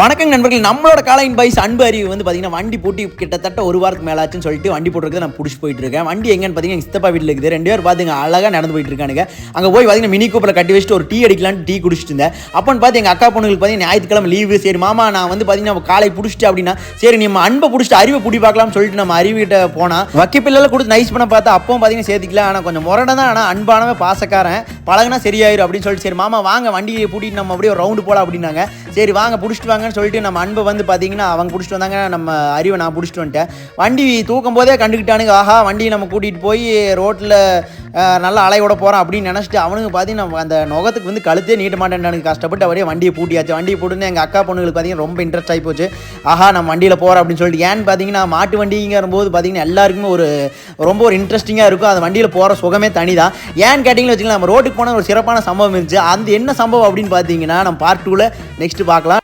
வணக்கம் நண்பர்கள் நம்மளோட காலையின் பைஸ் அன்பு அறிவு வந்து பார்த்தீங்கன்னா வண்டி போட்டி கிட்டத்தட்ட ஒரு வாரத்துக்கு மேலே ஆச்சுன்னு சொல்லிட்டு வண்டி போட்டுருக்கதை நான் பிடிச்சி போயிட்டு இருக்கேன் வண்டி எங்கன்னு பார்த்தீங்கன்னா எங்க சித்தப்பா வீட்டில் இருக்குது. ரெண்டு பேர் பார்த்துங்க அழகாக நடந்து போயிட்டு இருக்கானுங்க அங்கே போய் பார்த்தீங்கன்னா மினி கூப்பில் கட்டி வச்சுட்டு ஒரு டீ அடிக்கலான்னு டீ குடிச்சிட்டு இருந்தேன். அப்போன்னு பார்த்து எங்கள் அக்கா பொண்ணுங்களுக்கு பார்த்தீங்கன்னா ஞாயிற்றுக்கிழமை லீவு சரி மாமா நான் வந்து பார்த்தீங்கன்னா காலை பிடிச்சிட்டு அப்படின்னா சரி நம்ம அன்பை பிடிச்சிட்டு அறிவை பிடி பார்க்கலாம்னு சொல்லிட்டு நம்ம அறிவிக்கிட்ட போனால் வக்கிப்பிள்ளைல கொடுத்து நைஸ் பண்ண பார்த்தா அப்பவும் பார்த்தீங்கன்னா சேர்த்துக்கலாம் ஆனால் கொஞ்சம் முரடை தான் ஆனால் அன்பானவன் பாசக்காரன். பழகினா சரியாயிரும் அப்படின்னு சொல்லிட்டு சரி மாமா வாங்க வண்டியை பூட்டிட்டு நம்ம அப்படியே ஒரு ரவுண்டு போகலாம் அப்படின்னாங்க. சரி வாங்க பிடிச்சிட்டு வாங்கன்னு சொல்லிட்டு நம்ம அன்பை வந்து பார்த்தீங்கன்னா அவங்க பிடிச்சிட்டு வந்தாங்க. நம்ம அறிவை நான் பிடிச்சிட்டு வந்துட்டேன். வண்டி தூக்கும் போதே கண்டுக்கிட்டானுங்க. ஆஹா வண்டியை நம்ம கூட்டிகிட்டு போய் ரோட்டில் நல்லா அலையோட போகிறோம் அப்படின்னு நினச்சிட்டு அவனுக்கு பார்த்தீங்கன்னா அந்த நுகத்துக்கு வந்து கழுத்தே நீட்ட மாட்டேன்டானுங்க கஷ்டப்பட்டு அப்படியே வண்டியை பூட்டியாச்சு. வண்டியை போட்டுன்னு எங்கள் அக்கா பொண்ணுங்களுக்கு பார்த்தீங்கன்னா ரொம்ப இன்ட்ரெஸ்ட் ஆகி போச்சு. ஆஹா நம்ம வண்டியில் போகிறோம் அப்படின்னு சொல்லிட்டு. ஏன்னு பார்த்தீங்கன்னா மாட்டு வண்டிங்கிற போது பார்த்தீங்கன்னா எல்லாருக்குமே ஒரு ரொம்ப ஒரு இன்ட்ரெஸ்டிங்காக இருக்கும். அந்த வண்டியில் போகிற சுகமே தனி தான் ஏன்னு கேட்டிங்கன்னு வச்சுக்கலாம் நம்ம ரோட்டுக்கு போன ஒரு சிறப்பான சம்பவம் இருந்துச்சு. அந்த என்ன சம்பவம் அப்படின்னு பார்த்தீங்கன்னா நம்ம பார்ட் டூவில் நெக்ஸ்ட்டு பார்க்கலாம்.